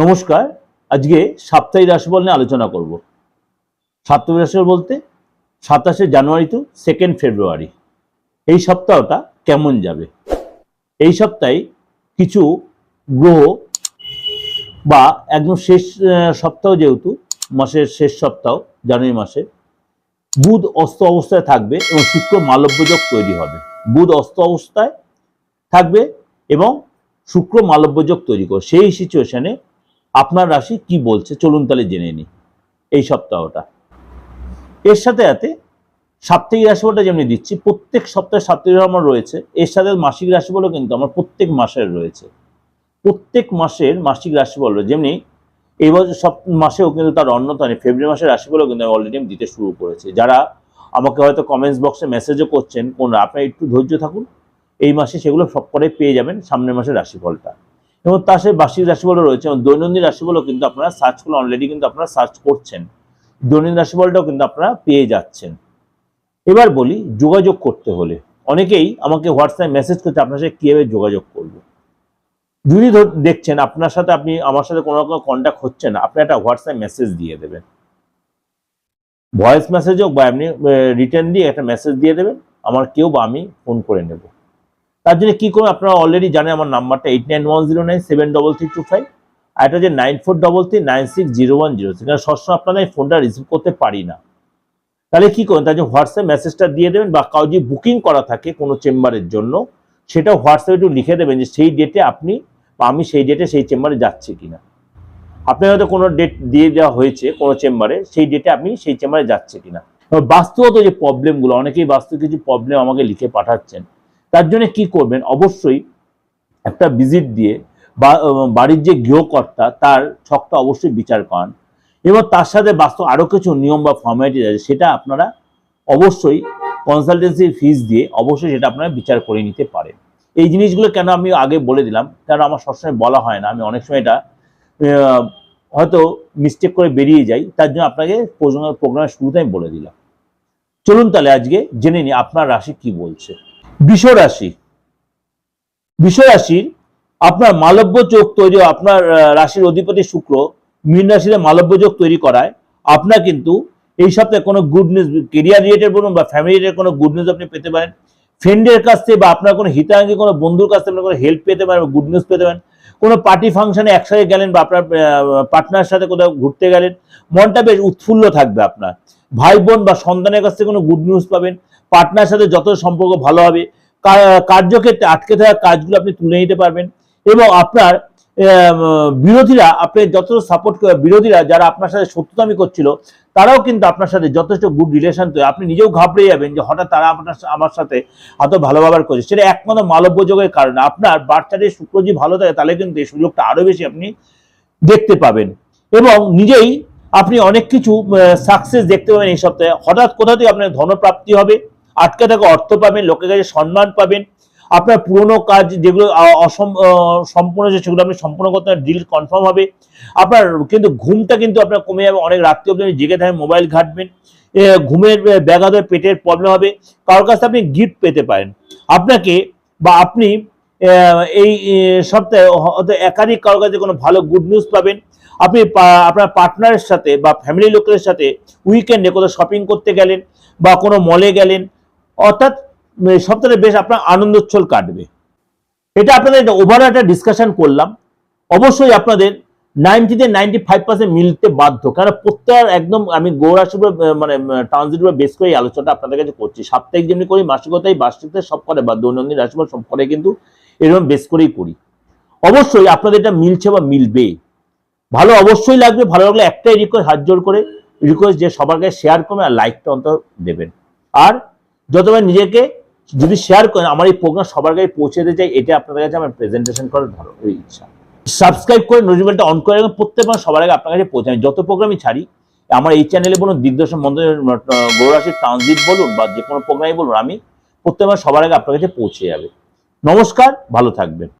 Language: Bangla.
নমস্কার, আজকে সাপ্তাহিক রাশিফল নিয়ে আলোচনা করব। সাপ্তাহিক রাশিফল বলতে সাতাশে জানুয়ারি টু সেকেন্ড ফেব্রুয়ারি এই সপ্তাহটা কেমন যাবে? এই সপ্তাহে কিছু গ্রহ বা একদম শেষ সপ্তাহ যেহেতু, মাসের শেষ সপ্তাহ, জানুয়ারি মাসে, বুধ অস্ত অবস্থায় থাকবে এবং শুক্র মালব্যযোগ তৈরি হবে। বুধ অস্ত অবস্থায় থাকবে এবং শুক্র মালব্যযোগ তৈরি করবে। সেই সিচুয়েশনে আপনার রাশি কি বলছে? চলুন তাহলে জেনে নিই এই সপ্তাহটা। এর সাথে সাথে সাপ্তাহিক রাশিফলটা যেমনি দিচ্ছি, প্রত্যেক সপ্তাহে সাপ্তাহিক আমার রয়েছে। এর সাথে মাসিক রাশিফলও কিন্তু আমার প্রত্যেক মাসের রয়েছে। প্রত্যেক মাসের মাসিক রাশিফল যেমনি এই বছর সব মাসেও কিন্তু তার অন্যতম, ফেব্রুয়ারি মাসের রাশিফলও কিন্তু আমি অলরেডি দিতে শুরু করেছি। যারা আমাকে হয়তো কমেন্টস বক্সে মেসেজও করছেন কোন আপনারা একটু ধৈর্য থাকুন। এই মাসে সেগুলো সব করে পেয়ে যাবেন সামনের মাসের রাশিফলটা। এবং তার সাথে বার্ষিক রাশিফলও রয়েছে এবং দৈনন্দিন রাশিফলও কিন্তু আপনারা সার্চ করলে অলরেডি কিন্তু আপনারা সার্চ করছেন। দৈনন্দিন রাশিফলটাও কিন্তু আপনারা পেয়ে যাচ্ছেন। এবার বলি, যোগাযোগ করতে হলে। অনেকেই আমাকে হোয়াটসঅ্যাপে মেসেজ করছে, আপনার সাথে কীভাবে যোগাযোগ করব? যদি দেখছেন, আপনার সাথে আপনি, আমার সাথে কোনো রকম কন্ট্যাক্ট হচ্ছে না, আপনি একটা হোয়াটসঅ্যাপ মেসেজ দিয়ে দেবেন। ভয়েস মেসেজ হোক বা আপনি রিটার্ন দিয়ে একটা মেসেজ দিয়ে দেবেন। আমার কেউ বা আমি ফোন করে নেব। তার জন্য কি করবেন আপনারা অলরেডি জানেন আমার নাম্বারটা eight nine one zero nine seven double three two five আর এটা যে nine four double three nine six zero one zero সেখানে সবসময় আপনাদের এই ফোনটা রিসিভ করতে পারি না। তাহলে কী করবেন তার জন্য হোয়াটসঅ্যাপ মেসেজটা দিয়ে দেবেন বা কাউ যদি বুকিং করা থাকে কোনো চেম্বারের জন্য সেটা হোয়াটসঅ্যাপে একটু লিখে দেবেন যে সেই ডেটে আপনি বা আমি সেই ডেটে সেই চেম্বারে যাচ্ছি কিনা। আপনার হয়তো কোনো ডেট দিয়ে দেওয়া হয়েছে কোনো চেম্বারে, সেই ডেটে আপনি সেই চেম্বারে যাচ্ছে কিনা। এবার বাস্তবত যে প্রবলেমগুলো অনেকেই বাস্তব কিছু প্রবলেম আমাকে লিখে পাঠাচ্ছেন। তার জন্য কি করবেন? অবশ্যই একটা ভিজিট দিয়ে বা বাড়ির যে গৃহকর্তা তার ছকটা অবশ্যই বিচার করান। এবং তার সাথে বাস্তব আরও কিছু নিয়ম বা ফর্মালিটি আছে, সেটা আপনারা অবশ্যই কনসালটেন্সি ফিস দিয়ে অবশ্যই সেটা আপনারা বিচার করে নিতে পারেন। এই জিনিসগুলো কেন আমি আগে বলে দিলাম? কারণ আমার সবসময় বলা হয় না। আমি অনেক সময় এটা হয়তো মিস্টেক করে বেরিয়ে যাই, তার জন্য আপনাকে প্রোগ্রামের শুরুতে আমি বলে দিলাম। চলুন তাহলে আজকে জেনে নিই আপনার রাশি কি বলছে। বৃষ রাশি বৃষ রাশির আপনার মালব্য যোগ তৈরি আপনার রাশির অধিপতি শুক্র মীন রাশিতে মালব্য যোগ তৈরি করায়। আপনার কিন্তু এই সপ্তাহে কোনো গুড নিউজ কেরিয়ার রিলেটেড বলুন বা ফ্যামিলি রিলেটেড কোনো গুড নিউজ আপনি পেতে পারেন। ফ্রেন্ডের কাছ থেকে বা আপনার কোনো হিতাঙ্গী, কোনো বন্ধুর কাছ থেকে আপনার কোনো হেল্প পেতে পারেন গুড নিউজ পেতে পারেন। কোনো পার্টি ফাংশনে একসাথে গেলেন বা আপনার পার্টনার সাথে কোথাও ঘুরতে গেলেন, মনটা বেশ উৎফুল্ল থাকবে আপনার। ভাই বোন বা সন্তানের কাছ থেকে কোনো গুড নিউজ পাবেন। পার্টনারের সাথে যত সম্পর্ক ভালো হবে কার্যক্ষেত্রে আটকে থাকা কাজগুলো আপনি তুলে নিতে পারবেন এবং আপনার বিরোধীরা আপনি যত সাপোর্ট বিরোধীরা যারা আপনার সাথে শত্রুতামি করছিল, তারাও কিন্তু আপনার সাথে যথেষ্ট গুড রিলেশন তৈরি আপনি নিজেও ঘাবড়ে যাবেন যে হঠাৎ তারা আপনার আমার সাথে এত ভালো ব্যবহার করছে। সেটা একমাত্র মালব্য যোগের কারণে। আপনার বাচ্চাদের শুক্র যদি ভালো থাকে, তাহলে কিন্তু এই সুযোগটা আরও বেশি আপনি দেখতে পাবেন। এবং নিজেই আপনি অনেক কিছু সাকসেস দেখতে পাবেন এই সপ্তাহে। হঠাৎ কোথা থেকে আপনার ধনপ্রাপ্তি হবে? আটকে থাকা অর্থ পাবেন, লোকের কাছে সম্মান পাবেন। আপনার পুরনো কাজ যেগুলো অসম সম্পূর্ণ যে সেগুলো আপনি সম্পূর্ণ করতে ডিল কনফার্ম হবে। আপনার কিন্তু ঘুমটা কিন্তু আপনার কমে যাবে, অনেক রাত্রি অবধি জেগে থাকেন মোবাইল ঘাটবেন। ঘুমের ব্যাঘাত পেটের প্রবলেম হবে। কারোর কাছে আপনি গিফট পেতে পারেন। আপনাকে বা আপনি এই সপ্তাহে হয়তো একাধিক কারোর কাছে কোনো ভালো গুড নিউজ পাবেন। আপনি আপনার পার্টনারের সাথে বা ফ্যামিলি লোকের সাথে উইকেন্ডে কোথাও শপিং করতে গেলেন বা কোনো মলে গেলেন অর্থাৎ সপ্তাহে বেশ আপনার আনন্দোচ্ছল কাটবে। এটা আপনাদের ওভারঅল একটা ডিসকাশন করলাম। অবশ্যই আপনাদের নাইনটিতে নাইনটি ফাইভ পার্সেন্ট মিলতে বাধ্য। কারণ প্রত্যেক একদম আমি উপর, মানে ট্রানজিট বেস করে আলোচনাটা আপনাদের কাছে করছি। সাপ্তাহিক যেমনি করি মাসিকতাই বার্ষিকতাই সব করে বা দৈনন্দিন রাশিফল সব করে কিন্তু এরকম বেস করেই করি। অবশ্যই আপনাদের এটা মিলছে বা মিলবে। ভালো অবশ্যই লাগবে ভালো লাগলে একটাই রিকোয়েস্ট হাত জোর করে রিকোয়েস্ট যে সবার কাছে শেয়ার করবেন আর লাইকটা অন্তত দেবেন। আর যতবার নিজেকে যদি শেয়ার করেন, আমার এই প্রোগ্রাম সবার কাছে পৌঁছে দিতে চাই এটা আপনাদের কাছে আমার প্রেজেন্টেশন করার ধরো ইচ্ছা। সাবস্ক্রাইব করে নোটিফিকেশনটা অন করে রাখবেন প্রত্যেক মাস সবার আগে আপনার কাছে পৌঁছে যত প্রোগ্রামই ছাড়ি, আমার এই চ্যানেলে বলুন, দিগদর্শন মন্দির গৌরাশির ট্রানজিট বলুন বা যে কোনো প্রোগ্রামই বলুন, আমি প্রত্যেক মাস সবার আগে আপনার কাছে পৌঁছে যাবে। নমস্কার, ভালো থাকবেন।